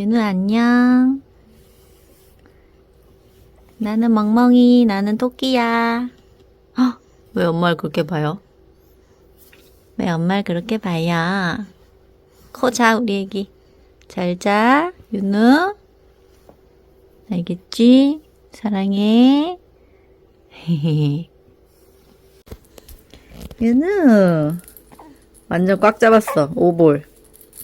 윤우 안녕. 나는 멍멍이, 나는 토끼야. 헉, 왜 엄마를 그렇게 봐요? 왜 엄마를 그렇게 봐요? 코 자, 우리 애기. 잘 자, 윤우. 알겠지? 사랑해. 윤우. 완전 꽉 잡았어, 오볼.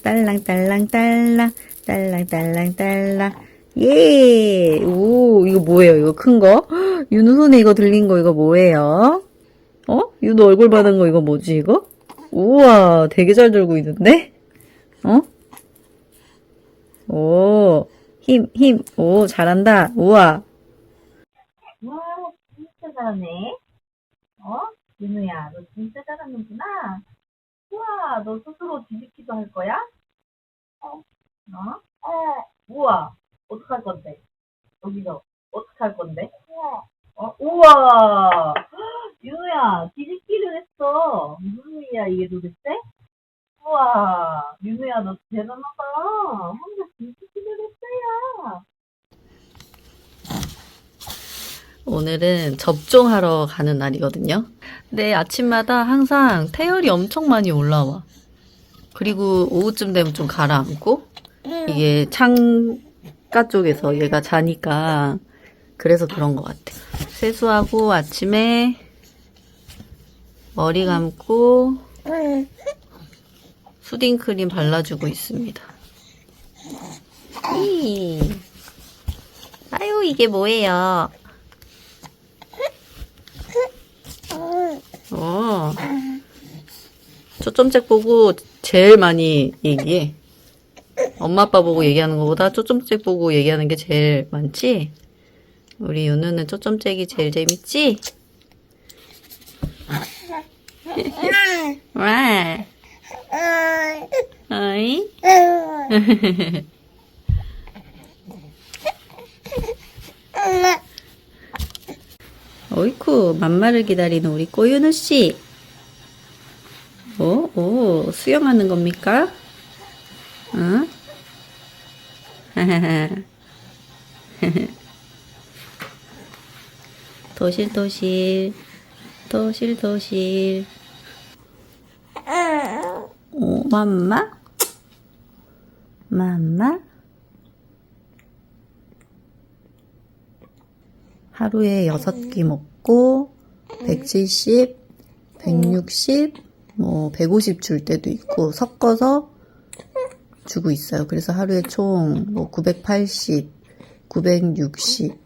딸랑 딸랑 딸랑, 딸랑 딸랑 딸랑. 예! 오, 이거 뭐예요? 이거 큰 거? 헉, 윤우 손에 이거 들린 거 이거 뭐예요? 어? 윤우 얼굴 받은 거 이거 뭐지, 이거? 우와, 되게 잘 들고 있는데? 어? 오, 힘, 힘, 오, 잘한다. 우와. 와, 진짜 잘하네. 어? 윤우야, 너 진짜 잘하는구나. 우와, 너 스스로 뒤집기도 할 거야? 어? 어? 우와, 어떡할 건데? 여기서, 어떡할 건데? 어? 우와! 윤우야, 뒤집기를 했어. 무슨 일이야, 이게 도대체? 우와, 윤우야, 너 대단하다. 혼자 뒤집기를 했어요. 오늘은 접종하러 가는 날이거든요. 근데 아침마다 항상 태열이 엄청 많이 올라와. 그리고 오후쯤 되면 좀 가라앉고, 이게 창가 쪽에서 얘가 자니까, 그래서 그런 것 같아. 세수하고 아침에 머리 감고, 수딩 크림 발라주고 있습니다. 이. 아유, 이게 뭐예요? 어. 초점책 보고 제일 많이 얘기해. 엄마 아빠 보고 얘기하는 것보다 초점책 보고 얘기하는 게 제일 많지? 우리 윤우는 초점책이 제일 재밌지? 와. 어이? 어이쿠, 맘마를 기다리는 우리 꼬윤우 씨. 오, 오, 수영하는 겁니까? 응? 도실도실, 도실도실. 오, 맘마? 맘마? 하루에 6끼 먹고 170, 160, 뭐 150 줄 때도 있고 섞어서 주고 있어요. 그래서 하루에 총 뭐 980, 960,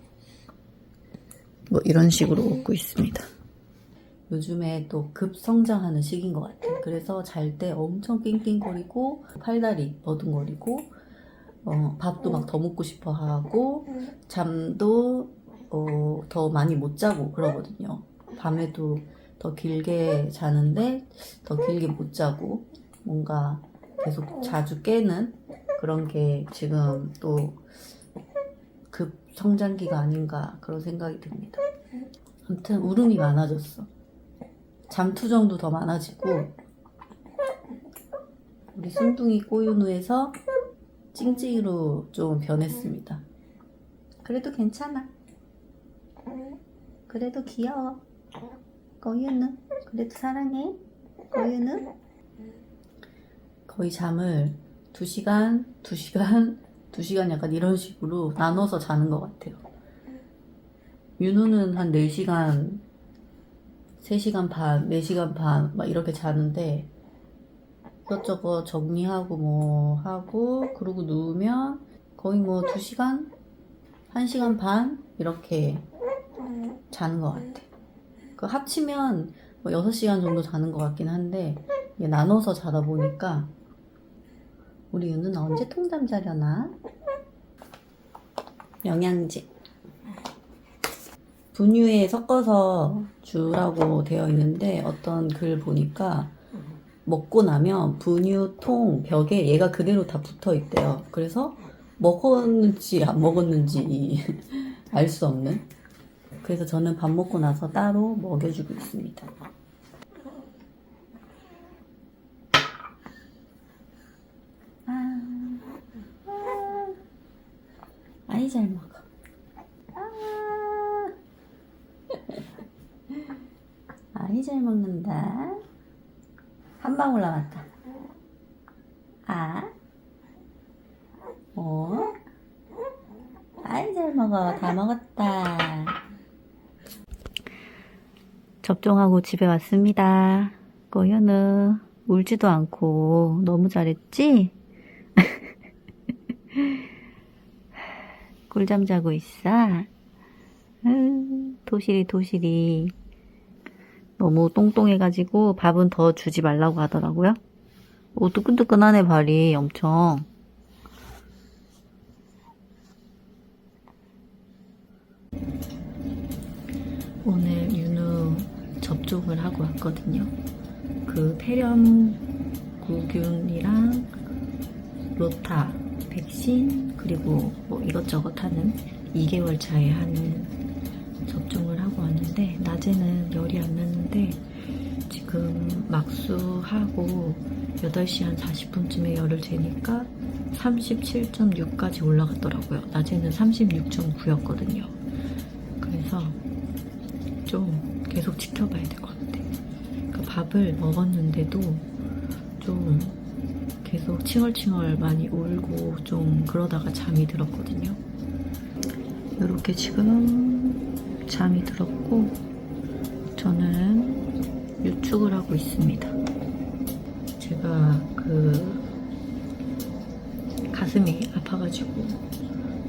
뭐 이런 식으로 먹고 있습니다. 요즘에 또 급성장하는 시기인 것 같아요. 그래서 잘 때 엄청 낑낑거리고 팔다리 버둥거리고 어, 밥도 막 더 먹고 싶어 하고 잠도 어, 더 많이 못 자고 그러거든요. 밤에도 더 길게 자는데 더 길게 못 자고 뭔가 계속 자주 깨는 그런 게 지금 또 급 성장기가 아닌가 그런 생각이 듭니다. 아무튼 울음이 많아졌어. 잠투정도 더 많아지고 우리 순둥이 꼬윤우에서 찡찡이로 좀 변했습니다. 그래도 괜찮아. 그래도 귀여워. 꼬윤우. 그래도 사랑해. 꼬윤우. 거의 잠을 2시간, 2시간, 2시간 약간 이런 식으로 나눠서 자는 것 같아요. 윤우는 한 4시간, 3시간 반, 4시간 반, 막 이렇게 자는데, 이것저것 정리하고 뭐 하고, 그러고 누우면 거의 뭐 2시간? 1시간 반? 이렇게 자는 것 같아. 그 합치면 뭐 6시간 정도 자는 것 같긴 한데, 나눠서 자다 보니까, 우리 윤은 언제 통잠 자려나? 영양제. 분유에 섞어서 주라고 되어 있는데, 어떤 글 보니까, 먹고 나면 분유통 벽에 얘가 그대로 다 붙어 있대요. 그래서 먹었는지 안 먹었는지 알 수 없는. 그래서 저는 밥 먹고 나서 따로 먹여주고 있습니다. 아이 잘 먹어. 아, 아이 잘 먹는다. 한 방울 남았다. 아, 어? 아이 잘 먹어. 다 먹었다. 접종하고 집에 왔습니다. 꼬연우 울지도 않고 너무 잘했지? 꿀잠 자고 있어. 아유, 도시리 도시리. 너무 똥똥해가지고 밥은 더 주지 말라고 하더라고요. 오 뜨끈뜨끈하네 발이 엄청. 오늘 윤우 접종을 하고 왔거든요. 그 폐렴구균이랑 로타 백신 그리고 뭐 이것저것 하는 2개월 차에 하는 접종을 하고 왔는데 낮에는 열이 안 났는데 지금 막수하고 8시 한 40분쯤에 열을 재니까 37.6까지 올라갔더라고요. 낮에는 36.9였거든요. 그래서 좀 계속 지켜봐야 될 것 같아요. 그 밥을 먹었는데도 좀 계속 칭얼칭얼 많이 울고 좀 그러다가 잠이 들었거든요. 이렇게 지금 잠이 들었고 저는 유축을 하고 있습니다. 제가 그 가슴이 아파가지고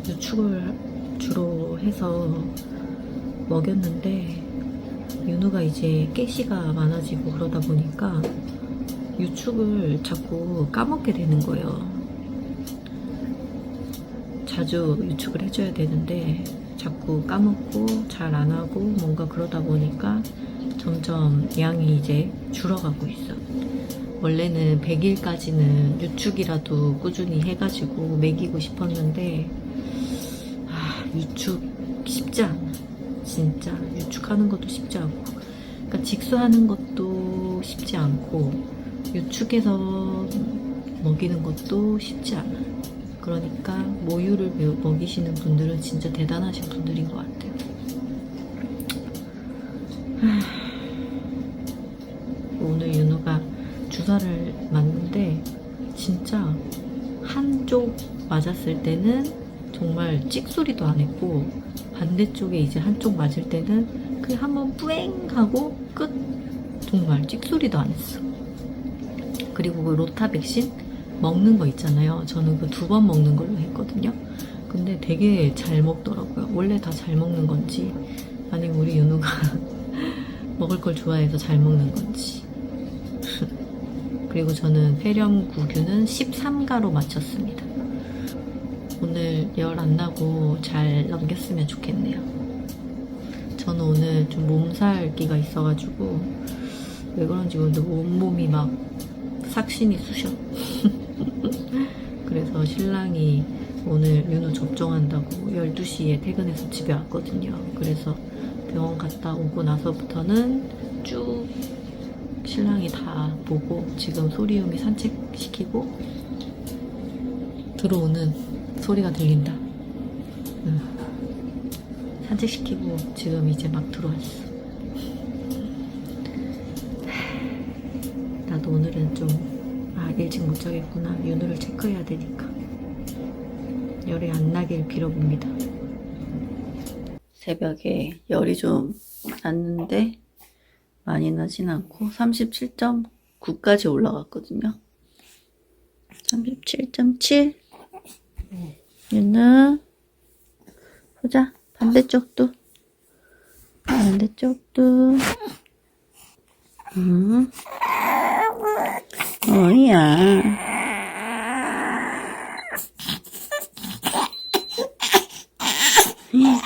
유축을 주로 해서 먹였는데 윤우가 이제 깨시가 많아지고 그러다 보니까 유축을 자꾸 까먹게 되는 거예요. 자주 유축을 해줘야 되는데 자꾸 까먹고 잘 안 하고 뭔가 그러다 보니까 점점 양이 이제 줄어가고 있어. 원래는 100일까지는 유축이라도 꾸준히 해가지고 먹이고 싶었는데 아 유축 쉽지 않아. 진짜 유축하는 것도 쉽지 않고 그러니까 직수하는 것도 쉽지 않고 유축해서 먹이는 것도 쉽지 않아. 그러니까 모유를 매- 먹이시는 분들은 진짜 대단하신 분들인 것 같아요. 하, 오늘 윤우가 주사를 맞는데 진짜 한쪽 맞았을 때는 정말 찍소리도 안 했고 반대쪽에 이제 한쪽 맞을 때는 그냥 한번 뿌앵 하고 끝. 정말 찍소리도 안 했어 그리고 그 로타 백신 먹는 거 있잖아요. 저는 그 두 번 먹는 걸로 했거든요. 근데 되게 잘 먹더라고요. 원래 다 잘 먹는 건지 아니면 우리 윤우가 먹을 걸 좋아해서 잘 먹는 건지. 그리고 저는 폐렴구균은 13가로 맞췄습니다. 오늘 열 안 나고 잘 넘겼으면 좋겠네요. 저는 오늘 좀 몸살기가 있어가지고 왜 그런지 오늘 온몸이 막 삭신이 쑤셔. 그래서 신랑이 오늘 윤우 접종한다고 12시에 퇴근해서 집에 왔거든요. 그래서 병원 갔다 오고 나서부터는 쭉 신랑이 다 보고 지금 소리음이 산책시키고 들어오는 소리가 들린다. 응. 산책시키고 지금 이제 막 들어왔어. 오늘은 좀, 아, 일찍 못 자겠구나. 윤우를 체크해야 되니까. 열이 안 나길 빌어봅니다. 새벽에 열이 좀 났는데, 많이 나진 않고, 37.9까지 올라갔거든요. 37.7. 윤우 보자 반대쪽도 반대쪽도 응 어이야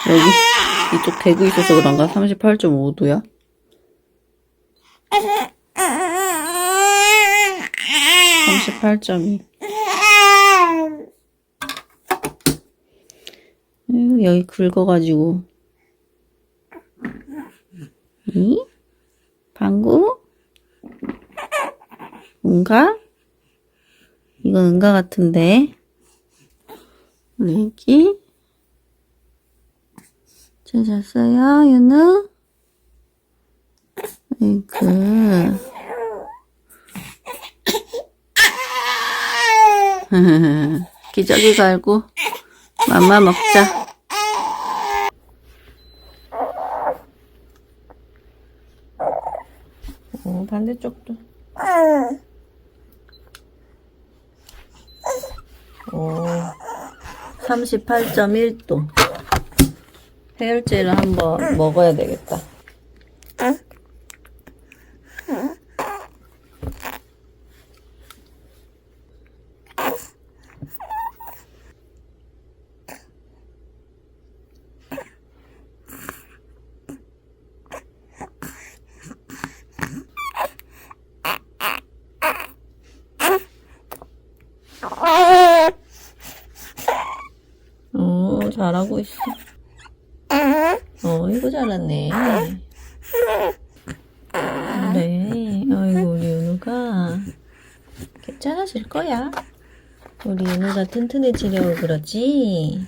여기 이쪽 대고 있어서 그런가 38.5도야 38.2 아이고, 여기 긁어가지고. 이? 방구? 응가? 이건 응가 같은데. 여기? 잘 잤어요, 윤우? 아이고. 기저귀 갈고 맘마 먹자. 어, 반대쪽도. 오, 38.1도. 해열제를 한번 먹어야 되겠다. 어, 잘하고 있어. 어, 이거 잘했네. 그래. 아이고, 우리 윤우가 괜찮아질 거야. 우리 윤우가 튼튼해지려고 그러지?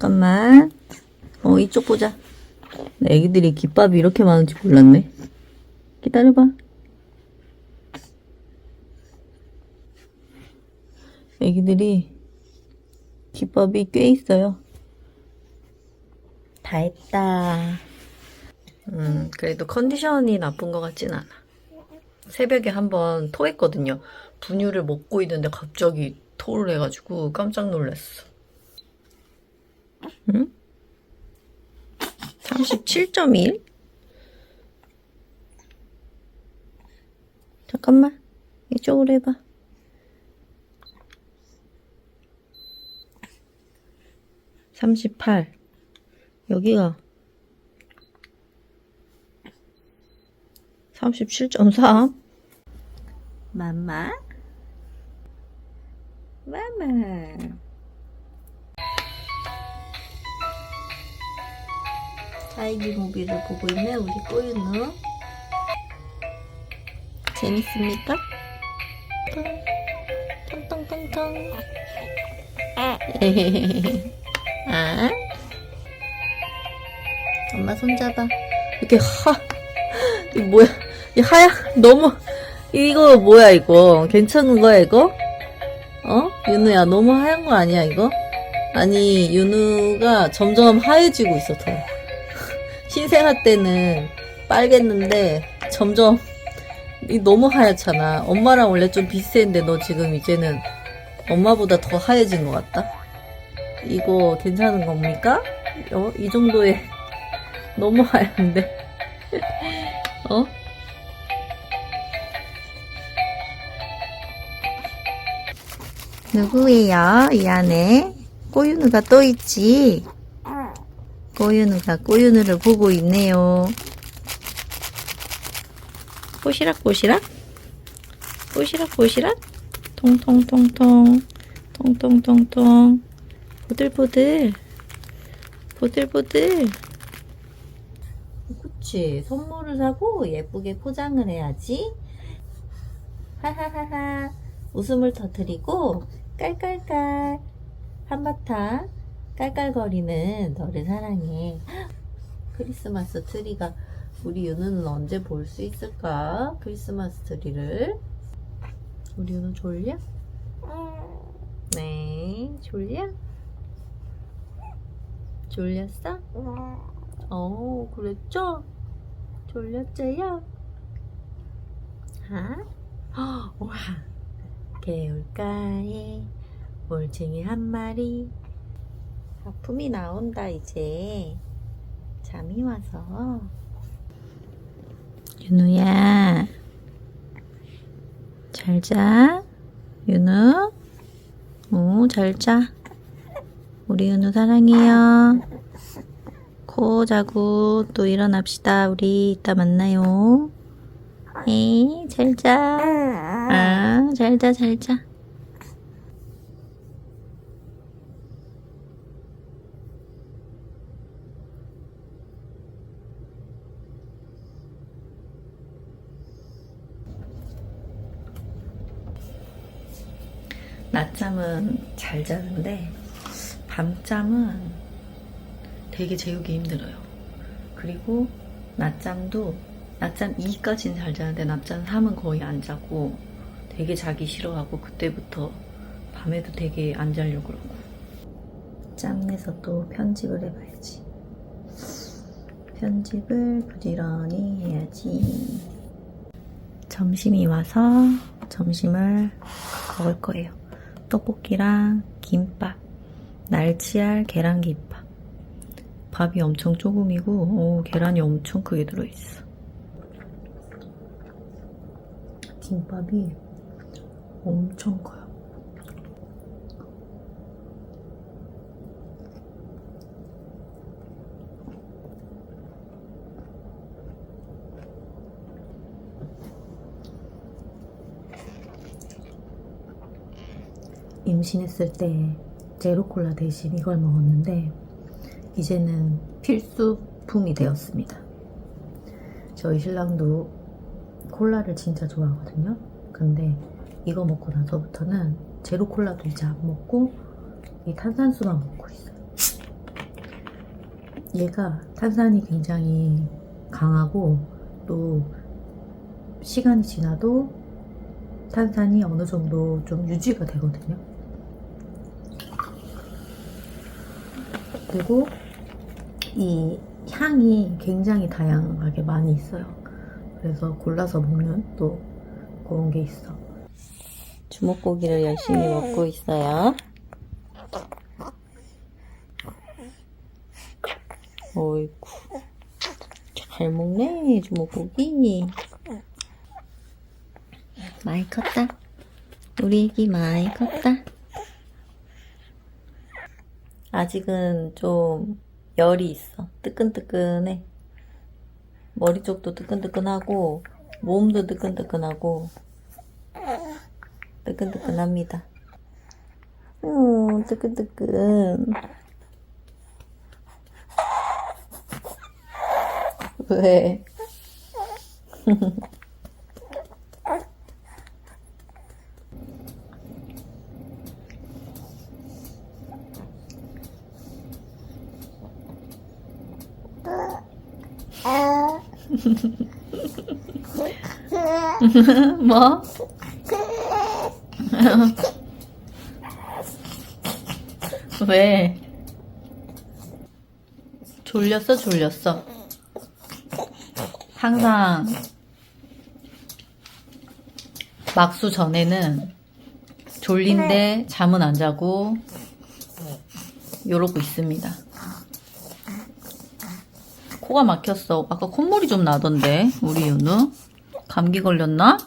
잠깐만. 어, 이쪽 보자. 애기들이 김밥이 이렇게 많은지 몰랐네. 기다려봐. 애기들이 김밥이 꽤 있어요. 다 했다. 음, 그래도 컨디션이 나쁜 것 같진 않아. 새벽에 한번 토했거든요. 분유를 먹고 있는데 갑자기 토를 해가지고 깜짝 놀랐어. 응? 37.1? 잠깐만. 이쪽으로 해봐. 삼십팔. 여기가 삼십칠점삼. 맘마. 맘마. 사이기 무비를 보고 있네 우리 꼬윤우 재밌습니까? 텅텅텅텅 아. 엄마 손잡아. 이렇게 하. 이거 뭐야. 이 하얀 너무. 이거 뭐야 이거? 괜찮은 거야 이거? 어? 윤우야 너무 하얀 거 아니야 이거? 아니 윤우가 점점 하얘지고 있어 더 신생아 때는 빨갰는데 점점 이 너무 하얗잖아. 엄마랑 원래 좀 비슷했는데 너 지금 이제는 엄마보다 더 하얘진 것 같다. 이거 괜찮은 겁니까? 어? 이 정도에 너무 하얀데. 어? 누구예요? 이 안에 꼬윤우가 또 있지? 꼬윤우가 꼬윤우를 보고 있네요. 꼬시락 꼬시락? 꼬시락 꼬시락? 통통통통. 통통통통. 보들보들. 보들보들. 그치. 선물을 사고 예쁘게 포장을 해야지. 하하하하. 웃음을 터뜨리고 깔깔깔. 한바탕 깔깔거리는 너를 사랑해. 크리스마스 트리가 우리 윤우는 언제 볼 수 있을까? 크리스마스 트리를. 우리 윤우 졸려? 네, 졸려? 졸렸어? 어, 그랬죠? 졸렸죠요? 하? 헉, 와, 개울가에 올챙이 한 마리. 하품이 나온다, 이제. 잠이 와서. 윤우야. 잘 자. 윤우. 오, 잘 자. 우리 윤우 사랑해요. 코 자고 또 일어납시다. 우리 이따 만나요. 에이, 잘 자. 아, 잘 자, 잘 자. 낮잠은 잘 자는데 밤잠은 되게 재우기 힘들어요. 그리고 낮잠도 낮잠 2까지는 잘 자는데 낮잠 3은 거의 안 자고 되게 자기 싫어하고 그때부터 밤에도 되게 안 자려고 그러고 짬내서 또 편집을 해봐야지. 편집을 부지런히 해야지. 점심이 와서 점심을 먹을 거예요. 떡볶이랑 김밥, 날치알 계란김밥. 밥이 엄청 조금이고, 오, 계란이 엄청 크게 들어있어. 김밥이 엄청 커요. 임신했을 때 제로콜라 대신 이걸 먹었는데 이제는 필수품이 되었습니다. 저희 신랑도 콜라를 진짜 좋아하거든요. 근데 이거 먹고 나서부터는 제로콜라도 이제 안 먹고 이 탄산수만 먹고 있어요. 얘가 탄산이 굉장히 강하고 또 시간이 지나도 탄산이 어느 정도 좀 유지가 되거든요. 그리고 이 향이 굉장히 다양하게 많이 있어요. 그래서 골라서 먹는 또 그런 게 있어. 주먹고기를 열심히 먹고 있어요. 어이구. 잘 먹네, 주먹고기. 많이 컸다. 우리 애기 많이 컸다. 아직은 좀 열이 있어. 뜨끈뜨끈해. 머리 쪽도 뜨끈뜨끈하고, 몸도 뜨끈뜨끈하고, 뜨끈뜨끈합니다. 음, 뜨끈뜨끈. 왜? 뭐? 왜? 졸렸어, 졸렸어. 항상 막수 전에는 졸린데 잠은 안 자고 이러고 있습니다. 코가 막혔어. 아까 콧물이 좀 나던데, 우리 윤우. 감기 걸렸나?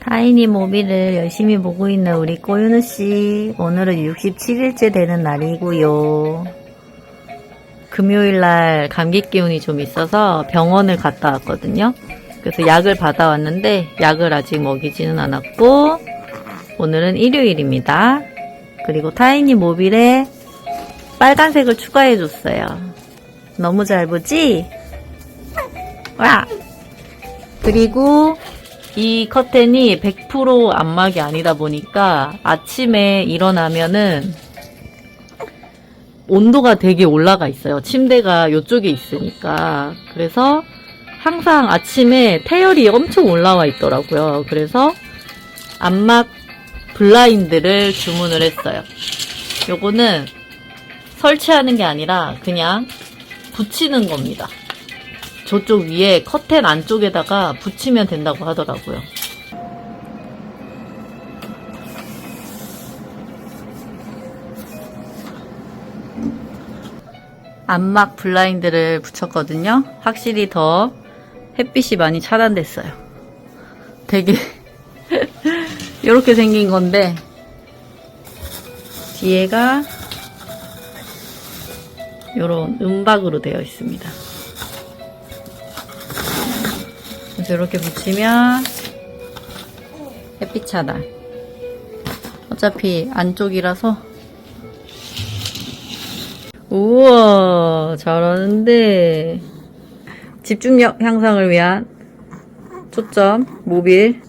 타이니 모비를 열심히 보고 있는 우리 꼬윤우 씨. 오늘은 67일째 되는 날이고요. 금요일 날 감기 기운이 좀 있어서 병원을 갔다 왔거든요. 그래서 약을 받아왔는데 약을 아직 먹이지는 않았고 오늘은 일요일입니다. 그리고 타이니 모빌에 빨간색을 추가해줬어요. 너무 잘 보지? 와! 그리고 이 커튼이 100% 안막이 아니다 보니까 아침에 일어나면은 온도가 되게 올라가 있어요. 침대가 이쪽에 있으니까. 그래서 항상 아침에 태열이 엄청 올라와 있더라고요. 그래서 안막 블라인드를 주문을 했어요. 요거는 설치하는 게 아니라 그냥 붙이는 겁니다. 저쪽 위에 커튼 안쪽에다가 붙이면 된다고 하더라고요. 안막 블라인드를 붙였거든요. 확실히 더 햇빛이 많이 차단됐어요. 되게 이렇게 생긴 건데 뒤에가 이런 은박으로 되어 있습니다. 그래서 이렇게 붙이면 햇빛 차단. 어차피 안쪽이라서. 우와 잘하는데. 집중력 향상을 위한 초점 모빌.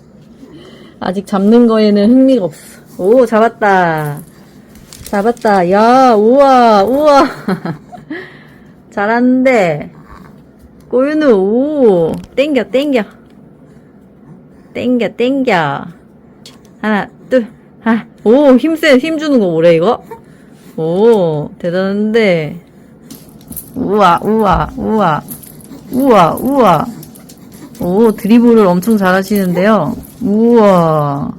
아직 잡는 거에는 흥미가 없어. 오 잡았다. 잡았다. 야 우와 우와 잘하는데 꼬윤우 오 땡겨 땡겨 땡겨 땡겨 하나 둘하오 힘세 힘 주는 거 뭐래 이거 오, 대단한데. 우와, 우와, 우와, 우와, 우와. 오, 드리블을 엄청 잘 하시는데요. 우와.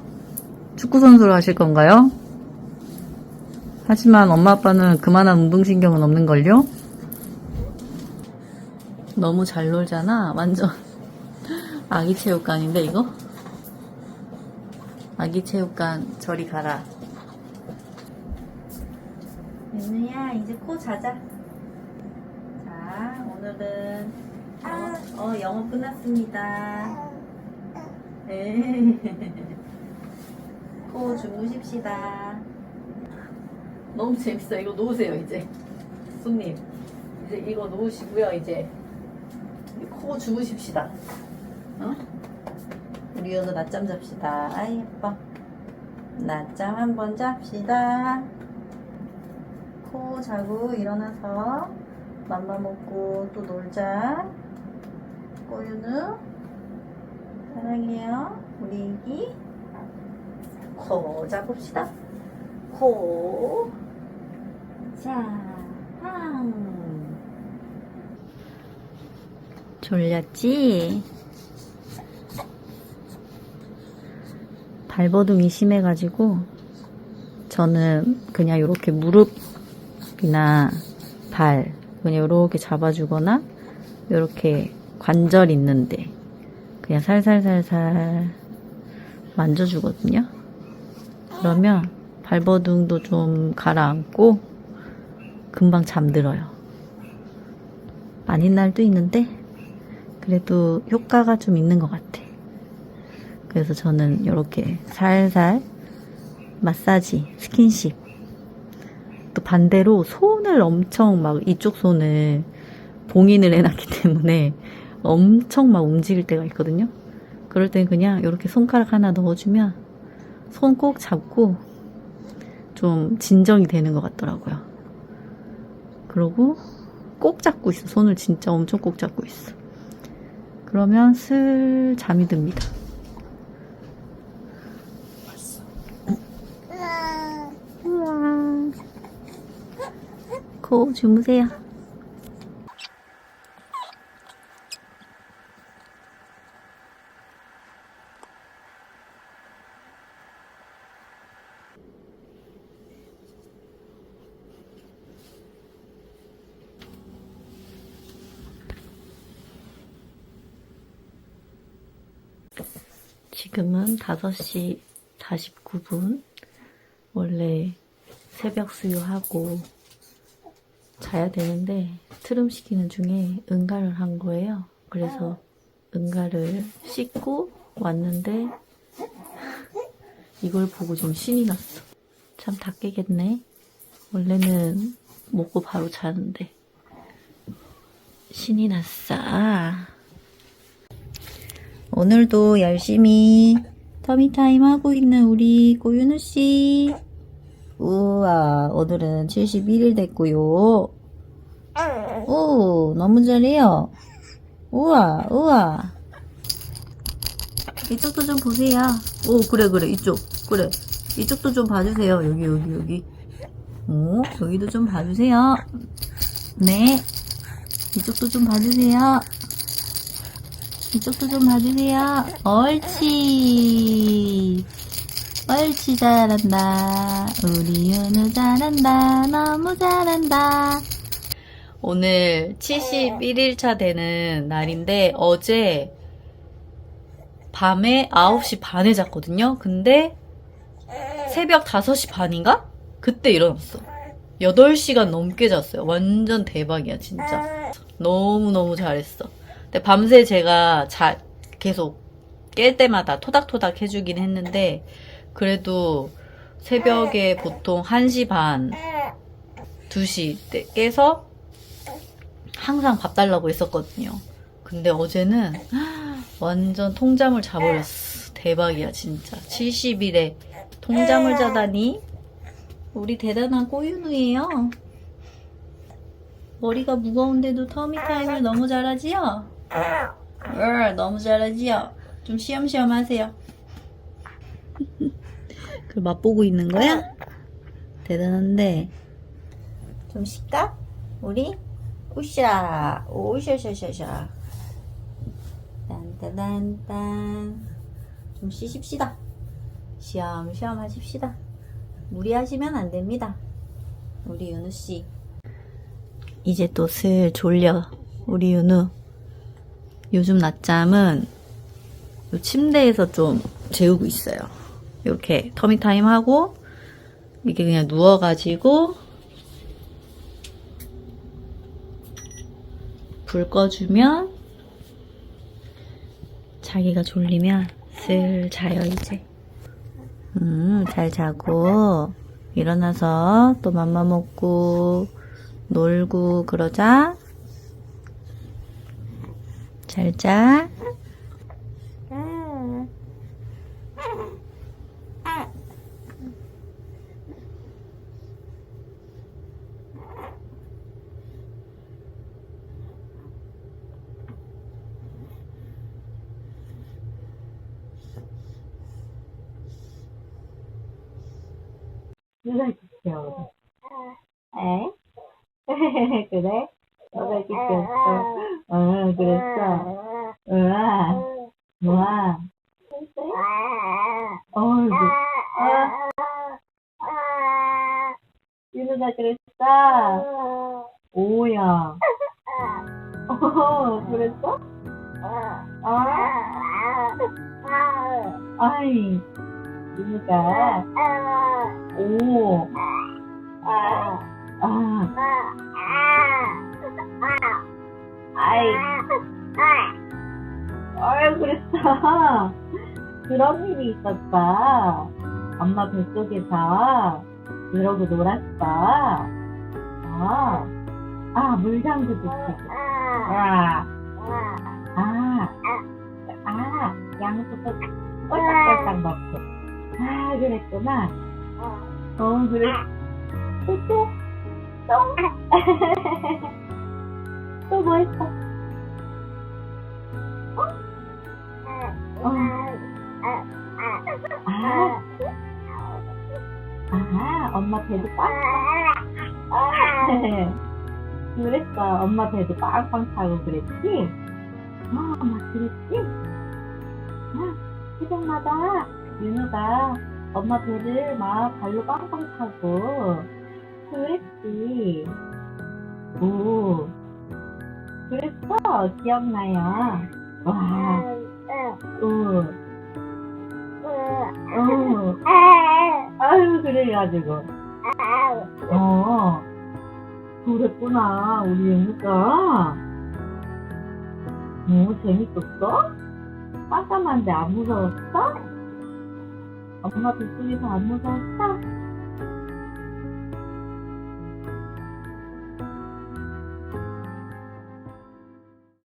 축구 선수를 하실 건가요? 하지만 엄마 아빠는 그만한 운동신경은 없는걸요? 너무 잘 놀잖아. 완전 아기 체육관인데, 이거? 아기 체육관, 저리 가라. 민우야 이제 코 자자. 자 오늘은 영어, 어 영어 끝났습니다. 네. 코 주무십시다. 너무 재밌어. 이거 놓으세요 이제. 손님. 이제 이거 놓으시고요 이제 코 주무십시다 어? 우리 연우 낮잠 잡시다 아이 예뻐 낮잠 한번 잡시다 코 자고 일어나서 맘마 먹고 또 놀자. 꼬윤우 사랑해요. 우리 애기 코 잡읍시다. 코. 자, 황. 졸렸지? 발버둥이 심해가지고 저는 그냥 이렇게 무릎 이나 발 그냥 이렇게 잡아주거나 이렇게 관절 있는데 그냥 살살살살 만져주거든요. 그러면 발버둥도 좀 가라앉고 금방 잠들어요. 아닌 날도 있는데 그래도 효과가 좀 있는 것 같아. 그래서 저는 이렇게 살살 마사지, 스킨십 또 반대로 손을 엄청 막 이쪽 손을 봉인을 해놨기 때문에 엄청 막 움직일 때가 있거든요. 그럴 땐 그냥 이렇게 손가락 하나 넣어주면 손 꼭 잡고 좀 진정이 되는 것 같더라고요. 그러고 꼭 잡고 있어. 손을 진짜 엄청 꼭 잡고 있어. 그러면 슬 잠이 듭니다. 우와. 코 주무세요. 지금은 5시 49분. 원래 새벽 수유하고 자야 되는데 트름 시키는 중에 응가를 한 거예요. 그래서 응가를 씻고 왔는데 이걸 보고 좀 신이 났어. 참 다 깨겠네. 원래는 먹고 바로 자는데 신이 났어. 오늘도 열심히 터미타임 하고 있는 우리 고윤우 씨. 우와, 오늘은 71일 됐고요. 오, 너무 잘해요. 우와, 우와. 이쪽도 좀 보세요. 오, 그래, 그래, 이쪽. 그래. 이쪽도 좀 봐주세요. 여기, 여기, 여기. 오, 여기도 좀 봐주세요. 네. 이쪽도 좀 봐주세요. 이쪽도 좀 봐주세요. 옳지. 옳지, 잘한다. 우리 윤우 잘한다. 너무 잘한다. 오늘 71일차 되는 날인데, 어제 밤에 9시 반에 잤거든요. 근데 새벽 5시 반인가? 그때 일어났어. 8시간 넘게 잤어요. 완전 대박이야, 진짜. 너무너무 잘했어. 근데 밤새 제가 자, 계속 깰 때마다 토닥토닥 해주긴 했는데, 그래도 새벽에 보통 1시 반, 2시 때 깨서 항상 밥 달라고 했었거든요. 근데 어제는 완전 통잠을 자버렸어. 대박이야, 진짜. 70일에 통잠을 자다니. 우리 대단한 꼬윤우예요. 머리가 무거운데도 터미타임을 너무 잘하지요? 어, 너무 잘하지요? 좀 쉬엄쉬엄 하세요. 그걸 맛보고 있는 거야? 대단한데. 좀 쉴까? 우리? 우샤, 오샤샤샤샤. 딴따단딴. 좀 쉬십시다. 쉬엄쉬엄 하십시다. 무리하시면 안 됩니다. 우리 윤우 씨. 이제 또 슬 졸려. 우리 윤우. 요즘 낮잠은 요 침대에서 좀 재우고 있어요. 이렇게 터미타임 하고 이게 그냥 누워가지고 불 꺼주면 자기가 졸리면 슬 자요 이제. 음, 잘 자고 일어나서 또 맘마 먹고 놀고 그러자. 잘 자. 누가 지켜? 에? 그래? 너가 지켰어. 어, 그랬어. 우와. 우와. 어이구. 아. 윤우가 그랬어. 오야. 어, 그랬어? 아. 아이. 윤우가. 오. 아. 아. 아이. 아유, 그랬어. 그런 일이 있었다. 엄마 뱃속에서 그러고 놀았어. 아, 아, 물장구도 치고. 아, 아, 아, 양수도 꼴딱꼴딱 먹고. 아, 그랬구나. 어, 그래. 또, 또, 또. 또뭐 했어? 어? 아, 엄마 배도 빵빵. 그랬어. 엄마 배도 빵빵 차고 그랬지? 아, 막 그랬지? 아, 새벽마다 윤우가 엄마 배를 막 발로 빵빵 차고 그랬지. 오, 그랬어. 기억나요. 와, 오, 오. 아유, 그래가지고. 어, 그랬구나, 우리 영우가. 오, 재밌었어? 깜깜한데 안 무서웠어? 엄마 뱃속에서 안 무서웠어?